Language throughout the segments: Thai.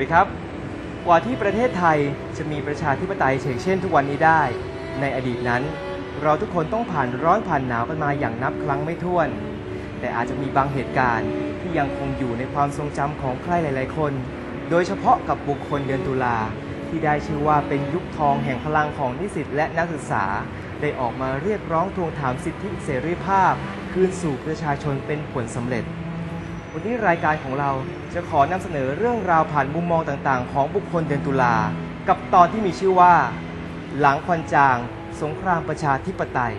ดีครับ กว่าที่ประเทศไทยจะมีประชาธิปไตยเฉกเช่นทุกวันนี้ได้ ในอดีตนั้น เราทุกคนต้องผ่านร้อนผ่านหนาวกันมาอย่างนับครั้งไม่ถ้วน แต่อาจจะมีบางเหตุการณ์ที่ยังคงอยู่ในความทรงจำของใครหลาย ๆ คน โดยเฉพาะกับบุคคลเดือนตุลาที่ได้ชื่อว่าเป็นยุคทองแห่งพลังของนิสิตและนักศึกษา ได้ออกมาเรียกร้องทวงถามสิทธิเสรีภาพ คืนสู่ประชาชนเป็นผลสำเร็จ วันนี้รายการของเราจะขอนำเสนอเรื่องราวผ่านมุมมองต่างๆ ของบุคคลเดือนตุลา กับตอนที่มีชื่อว่า หลังควันจาง สงครามประชาธิปไตย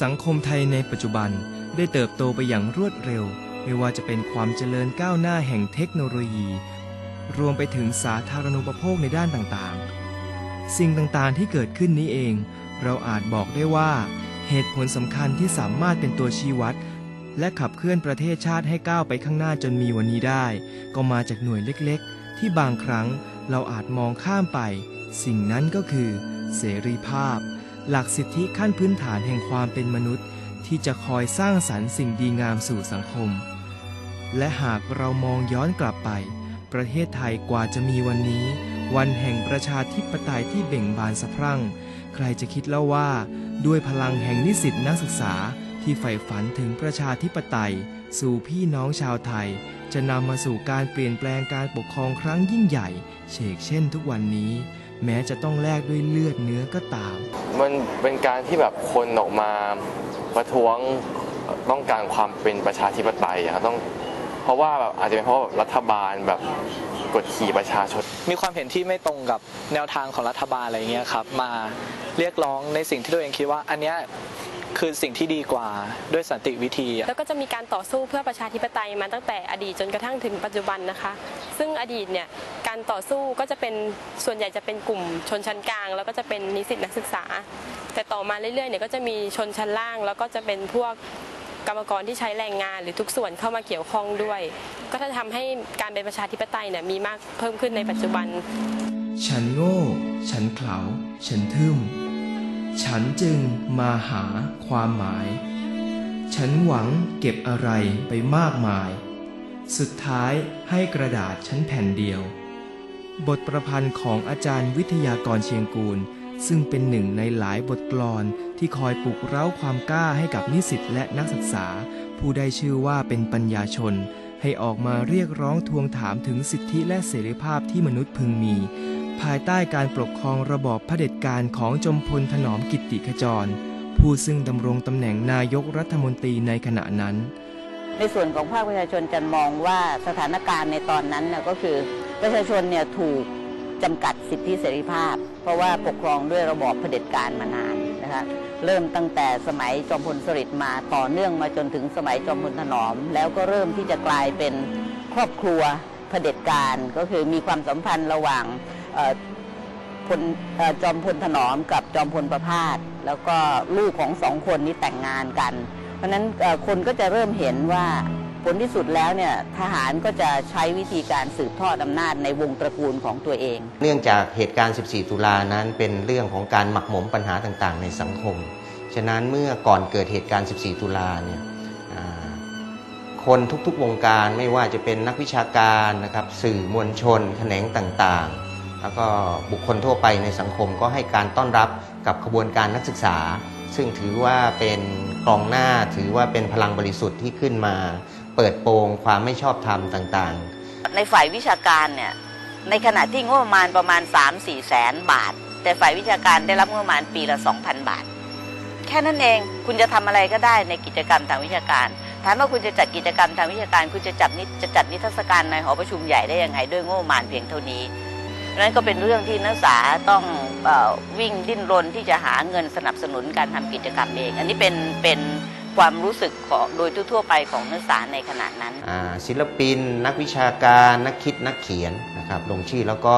สังคมไทยในปัจจุบันได้เติบโตไปอย่างรวดเร็ว ไม่ว่าจะเป็นความเจริญก้าวหน้าแห่งเทคโนโลยี รวมไปถึงสาธารณูปโภคในด้านต่างๆ สิ่งต่างๆที่เกิดขึ้นนี้เอง เราอาจบอกได้ว่า เหตุผลสำคัญที่สามารถเป็นตัวชี้วัด และขับเคลื่อนประเทศชาติให้ก้าวไปข้างหน้าจนมีวันนี้ได้ ก็มาจากหน่วยเล็กๆ ที่บางครั้งเราอาจมองข้ามไป สิ่งนั้นก็คือ เสรีภาพ หลักสิทธิขั้นพื้นฐานแห่งความเป็นมนุษย์ ที่จะคอยสร้างสรรค์สิ่งดีงามสู่สังคม และหากเรามองย้อนกลับไป ประเทศไทยกว่าจะมีวันนี้ วันแห่งประชาธิปไตยที่เบ่งบานสะพรั่ง ใครจะคิดเล่าว่า ด้วยพลังแห่งนิสิตนักศึกษาที่ใฝ่ฝันถึงประชาธิปไตย สู่พี่น้องชาวไทย จะนำมาสู่การเปลี่ยนแปลงการปกครองครั้งยิ่งใหญ่เฉกเช่นทุกวันนี้ แม้จะต้องแลกด้วยเลือดเนื้อก็ตาม มันเป็นการที่แบบคนออกมาประท้วงต้องการความเป็นประชาธิปไตยอะต้องเพราะว่าแบบอาจจะเป็นเพราะรัฐบาลแบบ กดขี่ประชาชน มีความเห็นที่ไม่ตรงกับแนวทางของรัฐบาลอะไรเงี้ยครับมาเรียกร้องในสิ่งที่ตัวเองคิดว่า อันเนี้ยคือสิ่งที่ดีกว่าด้วยสันติวิธีอะแล้วก็จะมีการต่อสู้เพื่อประชาธิปไตยมาตั้งแต่อดีตจนกระทั่งถึงปัจจุบันนะคะ ซึ่งอดีตเนี่ยการต่อสู้ก็จะเป็นส่วนใหญ่จะเป็นกลุ่มชนชั้นกลาง แล้วก็จะเป็นนิสิตนักศึกษา แต่ต่อมาเรื่อยๆเนี่ยก็จะมีชนชั้นล่าง แล้วก็จะเป็นพวก กรรมกรที่ใช้แรงงานหรือทุกส่วนเข้ามาเกี่ยวข้องด้วย ก็จะทำให้การเป็นประชาธิปไตยเนี่ยมีมากเพิ่มขึ้นในปัจจุบัน ฉันโง่ ฉันเขลาฉันทึ่ม ฉันจึงมาหาความหมาย ฉันหวังเก็บอะไรไปมากมาย สุดท้ายให้กระดาษฉันแผ่นเดียว บทประพันธ์ของอาจารย์วิทยากรเชียงกูล ซึ่งเป็นหนึ่งในหลายบทกลอน ที่คอยปลุกเร้าความกล้าให้กับนิสิตและนักศึกษา ผู้ได้ชื่อว่าเป็นปัญญาชน ให้ออกมาเรียกร้องทวงถามถึงสิทธิและเสรีภาพที่มนุษย์พึงมี ภายใต้การปกครองระบอบเผด็จการของจมพลถนอมกิตติขจร ผู้ซึ่งดำรงตำแหน่งนายกรัฐมนตรีในขณะนั้น ในส่วนของภาคประชาชนจะมองว่าสถานการณ์ในตอนนั้นน่ะก็คือประชาชนเนี่ยถูกจำกัดสิทธิเสรีภาพ เพราะว่าปกครองด้วยระบอบเผด็จการมานาน คะเริ่มตั้งแต่สมัยจอมพลสฤษดิ์มาต่อเนื่องมาจนถึงสมัยจอมพลถนอม แล้วก็เริ่มที่จะกลายเป็นครอบครัวเผด็จการก็คือมีความสัมพันธ์ระหว่างออพลออจอมพลถนอมกับจอมพลประพาสแล้วก็ลูกของสองคนนี้แต่งงานกัน เพราะนั้นคนก็จะเริ่มเห็นว่า ผลที่สุดแล้วเนี่ยทหารก็จะใช้วิธีการสืบทอดอำนาจในวงตระกูลของตัวเอง เนื่องจากเหตุการณ์ 14 ตุลานั้นเป็นเรื่องของการหมักหมมปัญหาต่างๆ ในสังคม ฉะนั้นเมื่อก่อนเกิดเหตุการณ์ 14 ตุลาเนี่ยคนทุกๆวงการไม่ว่าจะเป็นนักวิชาการนะครับสื่อมวลชนแขนงต่างๆ แล้วก็บุคคลทั่วไปในสังคมก็ให้การต้อนรับกับขบวนการนักศึกษา ซึ่งถือว่าเป็นกองหน้าถือว่าเป็นพลังบริสุทธิ์ที่ขึ้นมา เปิดโปงความไม่ชอบธรรมต่างๆ ในฝ่ายวิชาการเนี่ยในขณะที่งบประมาณประมาณ 3-4 แสนบาท แต่ฝ่ายวิชาการได้รับงบประมาณปีละ 2,000 บาท แค่นั้นเองคุณจะทำอะไรก็ได้ในกิจกรรมทางวิชาการถามว่าคุณจะจัดกิจกรรมทางวิชาการ คุณจะจัดนิจะจัดนิทรรศการในหอประชุมใหญ่ได้ยังไงด้วยงบประมาณเพียงเท่านี้นั้นก็เป็นเรื่องที่นักศึกษาต้องอวิ่งดิ้นรนที่จะหาเงินสนับสนุนการทำกิจกรรมเอง อันนี้เป็นเป็น ความรู้สึกของโดยทั่วๆไปของนักศึกษาในขณะนั้นอ่าศิลปิน นักวิชาการนักคิดนักเขียนนะครับลงชื่อแล้วก็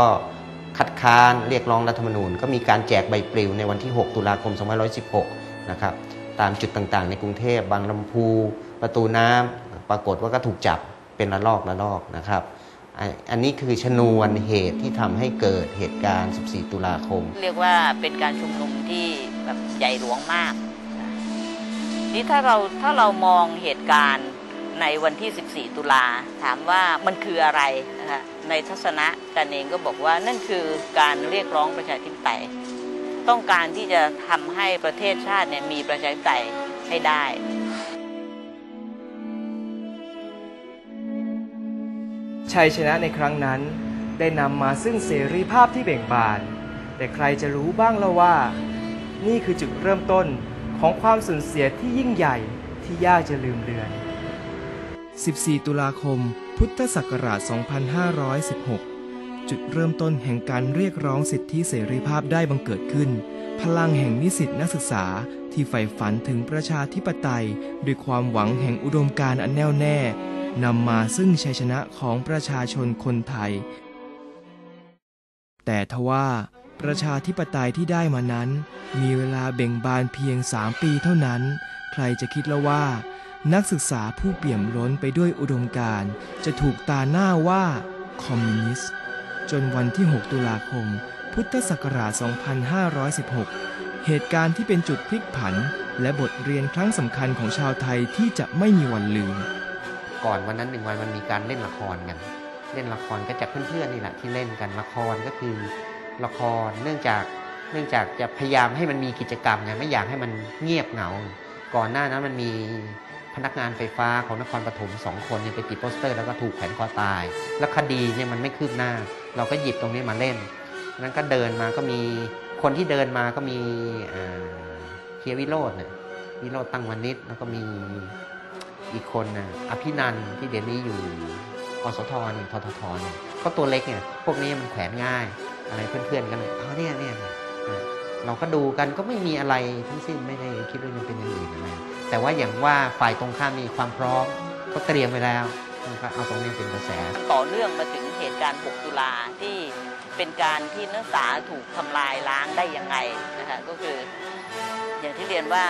คัดค้านเรียกร้องรัฐธรรมนูญ ก็มีการแจกใบปลิวในวันที่ 6 ตุลาคม 2516 นะครับตามจุดต่างๆ ในกรุงเทพบางลำพู ประตูน้ำปรากฏว่าก็ถูกจับเป็นระลอกระลอกนะครับอ่าอันนี้คือชนวนเหตุที่ทำให้เกิดเหตุการณ์ 14 ตุลาคม เรียกว่าเป็นการชุมนุมที่แบบใหญ่หลวงมากจ นี้ถ้าเราถ้าเรามองเหตุการณ์ในวันที่ 14 ตุลาถามว่ามันคืออะไรนะคะในทัศนะกันเองก็บอกว่านั่นคือการเรียกร้องประชาธิปไตยต้องการที่จะทำให้ประเทศชาติเนี่ยมีประชาธิปไตยให้ได้ชัยชนะในครั้งนั้น ได้นำมาซึ่งเสรีภาพที่เบ่งบาน แต่ใครจะรู้บ้างละว่า นี่คือจุดเริ่มต้น ของความสูญเสียที่ยิ่งใหญ่ที่ยากจะลืมเลือน 14 ตุลาคม พุทธศักราช 2516 จุดเริ่มต้นแห่งการเรียกร้องสิทธิเสรีภาพได้บังเกิดขึ้น พลังแห่งนิสิตนักศึกษาที่ใฝ่ฝันถึงประชาธิปไตย ด้วยความหวังแห่งอุดมการณ์อันแน่วแน่นำมาซึ่งชัยชนะของประชาชนคนไทย แต่ทว่า ประชาธิปไตยที่ได้มานั้น มีเวลาเบ่งบานเพียง3ปีเท่านั้น ใครจะคิดแล้วว่า นักศึกษาผู้เปี่ยมล้นไปด้วยอุดมการณ์จะถูกตาหน้าว่าคอมมิวนิสต์จนวันที่ 6 ตุลาคม พุทธศักราช 2516 เหตุการณ์ที่เป็นจุดพลิกผัน และบทเรียนครั้งสำคัญของชาวไทยที่จะไม่มีวันลืม ก่อนวันนั้นหนึ่งวันมันมีการเล่นละครกัน เล่นละครก็จากเพื่อนๆนี่แหละที่เล่นกันละครก็คือ ละคร เนื่องจากเนื่องจากจะพยายามให้มันมีกิจกรรมไงไม่อยากให้มันเงียบเหงา ก่อนหน้านั้นมันมีพนักงานไฟฟ้าของนครปฐมสองคนเนี่ยไปติดโปสเตอร์แล้วก็ถูกแขวนคอตาย แล้วคดีเนี่ยมันไม่คืบหน้า เราก็หยิบตรงนี้มาเล่นนั้นก็เดินมาก็มีคนที่เดินมาก็มีเฮียวิโรจน์เนี่ยวิโรจน์ตั้งวานิชแล้วก็มีอีกคนนะอภินันที่เดี๋ยวนี้อยู่อสทเนี่ยทททเนี่ยก็ตัวเล็กเนี่ยพวกนี้มันแขวนง่าย อะไรเพื่อนๆกันเลยเอาเนี่ยเนี่ยเราก็ดูกันก็ไม่มีอะไรทั้งสิ้นไม่ได้คิดว่ามันเป็นอย่างอื่นอะไรแต่ว่าอย่างว่าฝ่ายตรงข้ามมีความพร้อมก็เตรียมไว้แล้วก็เอาตรงนี้เป็นกระแส ต่อเนื่องมาถึงเหตุการณ์ 6 ตุลาที่เป็นการที่นักศึกษาถูกทำลายล้างได้ยังไงนะคะก็คืออย่างที่เรียนว่า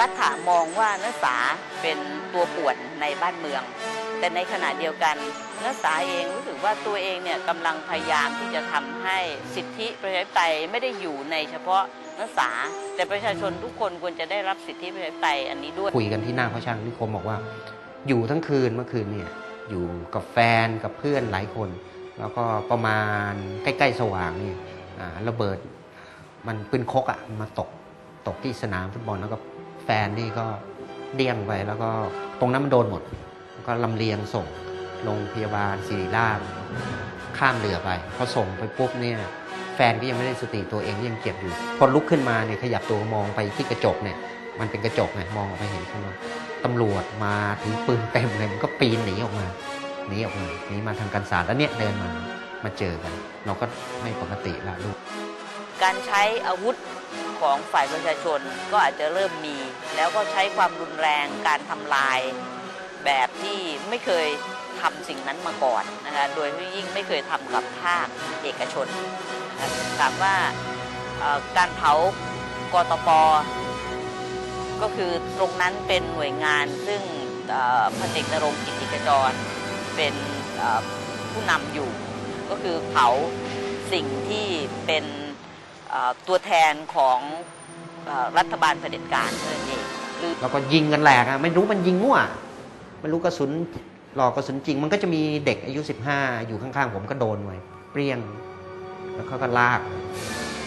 รัฐามองว่านักศึกษาเป็นตัวป่วนในบ้านเมือง แต่ในขณะเดียวกันนักศึกษาเองรู้สึกว่าตัวเองเนี่ยกำลังพยายามที่จะทำให้สิทธิประชาธิปไตยไม่ได้อยู่ในเฉพาะนักศึกษา แต่ประชาชนทุกคนควรจะได้รับสิทธิประชาธิปไตยอันนี้ด้วยคุยกันที่หน้าพระช่างนิคมบอกว่า อยู่ทั้งคืนเมื่อคืนเนี่ยอยู่กับแฟนกับเพื่อนหลายคน แล้วก็ประมาณใกล้ๆสว่างเนี่ยอ่าระเบิดมันปืนคกอะ่ะมาตกตกที่สนามฟุตบอลแล้วก็แฟนนี่ก็เดี้ยงไปแล้วก็ตรงนั้นมันโดนหมด ก็ลำเลียงส่งโรงพยาบาลศิริราชข้ามเรือไปพอส่งไปปุ๊บเนี่ยแฟนก็ยังไม่ได้สติตัวเองยังเจ็บอยู่ พอลุกขึ้นมาเนี่ยขยับตัวมองไปที่กระจกเนี่ยมันเป็นกระจกไงมองออกไปเห็นข้างนอกตำรวจมาถือปืนเต็มเลยมันก็ปีนหนีออกมาหนีออกมาหนีมาทางกันศาสตร์แล้วเนี่ยเดินมามาเจอกัน เราก็ไม่ปกติละลูกการใช้อาวุธของฝ่ายประชาชนก็อาจจะเริ่มมี แล้วก็ใช้ความรุนแรงการทำลาย แบบที่ไม่เคยทำสิ่งนั้นมาก่อนนะคะโดยที่ยิ่งไม่เคยทำกับภาคเอกชนนะะถามว่าการเผากตปก็คือตรงนั้นเป็นหน่วยงานซึ่งพันเอกนรงค์กิติกจร เป็นผู้นำอยู่ ก็คือเผาสิ่งที่เป็นตัวแทนของอรัฐบาลเผด็จการเท่านั้นเองแล้วก็ยิงกันแหลกอะไม่รู้มันยิงมั่ว ไม่รู้กระสุนหลอกกระสุนจริง มันก็จะมีเด็กอายุ 15 อยู่ข้างๆ ผมก็โดนไว้เปรี้ยง แล้วเขาก็ลาก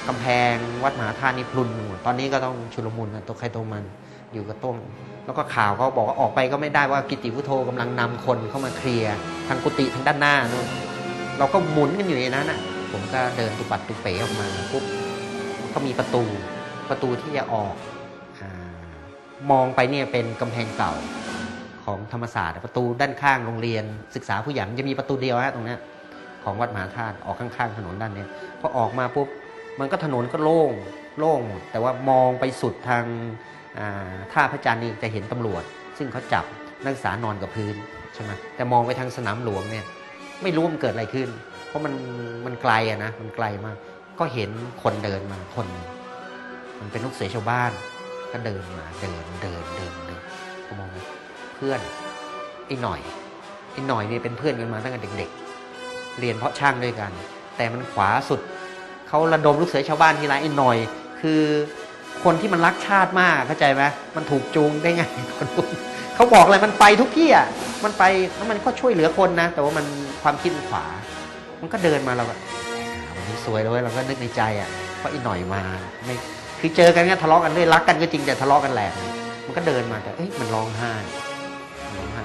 กำแพงวัดมหาธาตุนี่พลุนหมดตอนนี้ก็ต้องชุลมุนตัวใครตัวมันอยู่กับต้มแล้วก็ข่าวเขาบอกว่าออกไปก็ไม่ได้ว่ากิติพุโธกำลังนำคนเข้ามาเคลียร์ทางกุฏิทางด้านหน้านู่นเราก็หมุนกันอยู่ในนั้นอะ ผมก็เดินตุปัดตุเป๋ออกมาปุ๊บก็มีประตูประตูที่จะออกอมองไปเนี่ยเป็นกำแพงเก่า ของธรรมศาสตร์ ประตูด้านข้างโรงเรียน ศึกษาผู้ใหญ่มันจะมีประตูเดียวฮะตรงนี้ของวัดมหาธาตุออกข้างๆถนนด้านนี้พอออกมาปุ๊บมันก็ถนนก็โล่งโล่งหมดแต่ว่ามองไปสุดทางท่าพระจันทร์นี่จะเห็นตำรวจ ซึ่งเขาจับนักศึกษานอนกับพื้นใช่ไหมแต่มองไปทางสนามหลวงเนี่ยไม่รู้ว่ามันเกิดอะไรขึ้น เพราะมันมันไกลอะนะมันไกลมาก ก็เห็นคนเดินมาคน มันเป็นลูกเสือชาวบ้าน ก็เดินมาเดินเดินเดินเดินก็มอง พื่อนไอ้หน่อยไอ้หน่อยเนี่ยเป็นเพื่อนกันมาตั้งแต่เด็ก ๆ เรียนเพาะช่างด้วยกัน แต่มันขวาสุดเขาระดมลูกเสือชาวบ้านทีไรไอ้หน่อย คือคนที่มันรักชาติมากเข้าใจไหมมันถูกจูงได้ไงคนพวกนี้เขาบอกอะไรมันไปทุกที่อะมันไปแล้วมันก็ช่วยเหลือคนนะ แต่ว่ามันความคิดขวา มันก็เดินมาเราก็วันนี้สวยเลยเราก็นึกในใจอะเพราะอีหน่อยมาไม่คือเจอกันก็ทะเลาะกันด้วยรักกันก็จริงแต่ทะเลาะกันแรงมันก็เดินมาแต่เอ้ยมันร้องไห้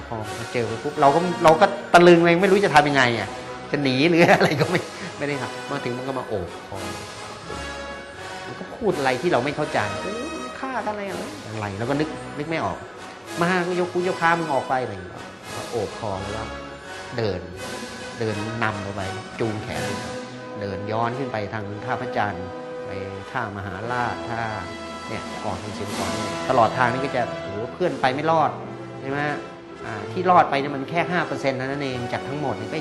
พอมาเจอปุ๊บเราก็เราก็ตะลึงเองไม่รู้จะทำยังไงอะจะหนีหรืออะไรก็ไม่ไม่ได้ครับมาถึงมันก็มาโอบคอมันก็พูดอะไรที่เราไม่เข้าใจฆ่ากันอะไรอะไรแล้วก็นึกนึกไม่ออก มาก็ยกกูยกพามึงออกไปอะไรอย่างเงี้ยก็โอบคอแล้ว เดิน เดินนำเราไป จูงแขน เดินย้อนขึ้นไปทางท่าพระจันทร์ไปท่ามหาราชท่าเนี่ยออกทางเชียงของเนี่ยตลอดทางนี่ก็จะโอ้เพื่อนไปไม่รอดใช่ไหม ที่รอดไปเนี่ยมันแค่ห้าเปอร์เซ็นต์นั้นเองจากทั้งหมดนี่ก็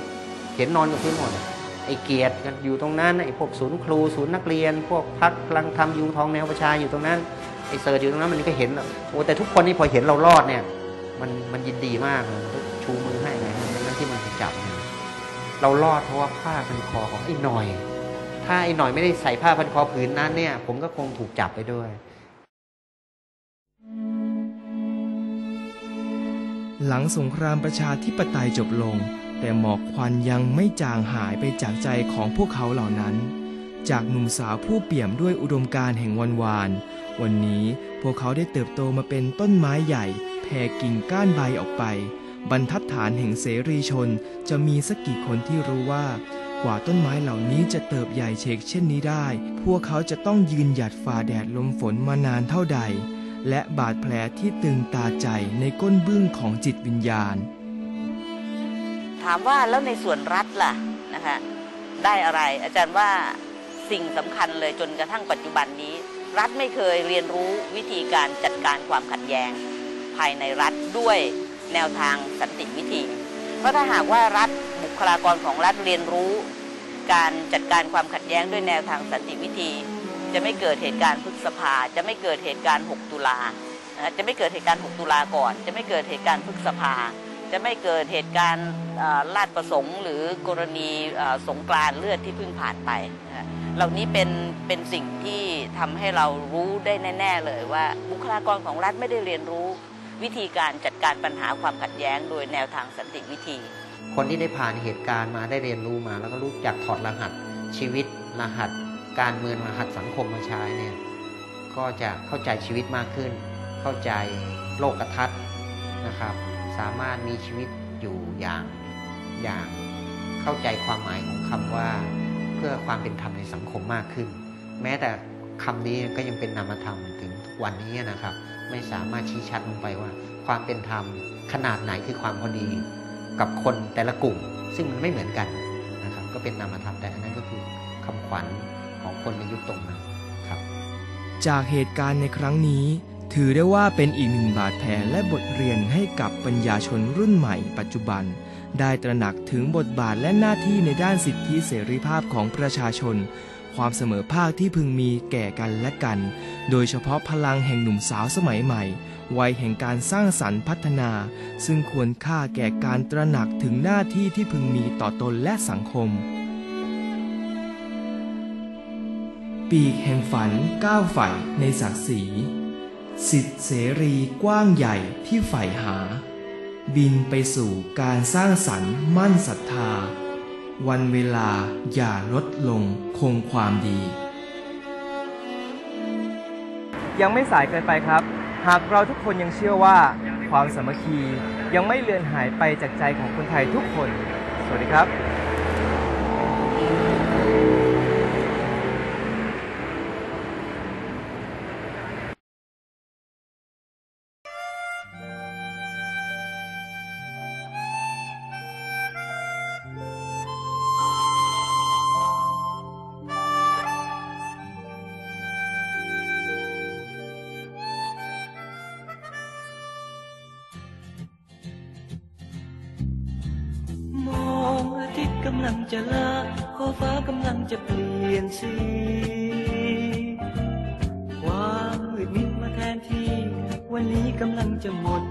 เห็นนอนกับพื้นหมดไอ้เกียรติอยู่ตรงนั้นไอ้พวกศูนย์ครูศูนย์นักเรียน พวกพักพลังธรรมยุงทองแนวประชาอยู่ตรงนั้นไอ้เซิร์ชอยู่ตรงนั้นมันก็เห็นโอ้แต่ทุกคนนี่พอเห็นเรารอดเนี่ย มันมันยินดีมากเลยมันก็ชูมือให้ไงนั่นที่มันจับเนี่ยเรารอดเพราะว่าผ้าพันคอของไอ้หน่อย ถ้าไอ้หน่อยไม่ได้ใส่ผ้าพันคอผืนนั้นเนี่ย ผมก็คงถูกจับไปด้วย หลังสงครามประชาธิปไตยจบลง แต่หมอกควันยังไม่จางหายไปจากใจของพวกเขาเหล่านั้น จากหนุ่มสาวผู้เปี่ยมด้วยอุดมการแห่งวันวาน วันนี้พวกเขาได้เติบโตมาเป็นต้นไม้ใหญ่แผ่กิ่งก้านใบออกไป บรรทัดฐานแห่งเสรีชนจะมีสักกี่คนที่รู้ว่า กว่าต้นไม้เหล่านี้จะเติบใหญ่เชกเช่นนี้ได้ พวกเขาจะต้องยืนหยัดฝ่าแดดลมฝนมานานเท่าใด และบาดแผลที่ตึงตาใจในก้นบึ้งของจิตวิญญาณ ถามว่าแล้วในส่วนรัฐล่ะนะคะได้อะไร อาจารย์ว่าสิ่งสำคัญเลยจนกระทั่งปัจจุบันนี้ รัฐไม่เคยเรียนรู้วิธีการจัดการความขัดแย้ง ภายในรัฐด้วยแนวทางสันติวิธี เพราะถ้าหากว่ารัฐบุคลากรของรัฐเรียนรู้ การจัดการความขัดแย้งด้วยแนวทางสันติวิธี จะไม่เกิดเหตุการณ์พฤษภา จะไม่เกิดเหตุการณ์ 6 ตุลาจะไม่เกิดเหตุการณ์ 6 ตุลาก่อน จะไม่เกิดเหตุการณ์พฤษภา จะไม่เกิดเหตุการณ์ลาดประสงค์ หรือกรณีสงกรานเลือดที่เพิ่งผ่านไป เหล่านี้เป็นเป็นสิ่งที่ทำให้เรารู้ได้แน่ ๆเลยว่าบุคลากรของรัฐไม่ได้เรียนรู้วิธีการจัดการปัญหาความขัดแย้งโดยแนวทางสันติวิธี คนที่ได้ผ่านเหตุการณ์มาได้เรียนรู้มา แล้วก็รู้จักถอดรหัสชีวิตรหัส การเมืองรหัสสังคมมาใช้เนี่ยก็จะเข้าใจชีวิตมากขึ้น เข้าใจโลกทัศน์นะครับ สามารถมีชีวิตอยู่อย่างอย่างเข้าใจความหมายของคำว่า เพื่อความเป็นธรรมในสังคมมากขึ้น แม้แต่คำนี้ก็ยังเป็นนามธรรมถึงทุกวันนี้นะครับ ไม่สามารถชี้ชัดลงไปว่า ความเป็นธรรมขนาดไหนคือความพอดีกับคนแต่ละกลุ่ม ซึ่งมันไม่เหมือนกันนะครับ ก็เป็นนามธรรมแต่อันนั้นก็คือคำขวัญ ของคนในยุคตรงนั้นครับ จากเหตุการณ์ในครั้งนี้ ถือได้ว่าเป็นอีกหนึ่งบาดแผลและบทเรียนให้กับปัญญาชนรุ่นใหม่ปัจจุบัน ได้ตระหนักถึงบทบาทและหน้าที่ในด้านสิทธิเสรีภาพของประชาชน ความเสมอภาคที่พึงมีแก่กันและกัน โดยเฉพาะพลังแห่งหนุ่มสาวสมัยใหม่วัยแห่งการสร้างสรรค์พัฒนา ซึ่งควรค่าแก่การตระหนักถึงหน้าที่ที่พึงมีต่อตนและสังคม ปีกแห่งฝันก้าวใฝ่ในศักดิ์ศรีสิทธิเสรีกว้างใหญ่ที่ใฝ่หา บินไปสู่การสร้างสรรค์มั่นศรัทธา วันเวลาอย่าลดลงคงความดี ยังไม่สายเกินไปครับ หากเราทุกคนยังเชื่อว่าความสามัคคียังไม่เลือนหายไปจากใจของคนไทยทุกคน สวัสดีครับำลังจะละขอฟ้ากำลังจะเปลี่ยนสี ความมืดมิดมาแทนที่ วันนี้กำลังจะหมด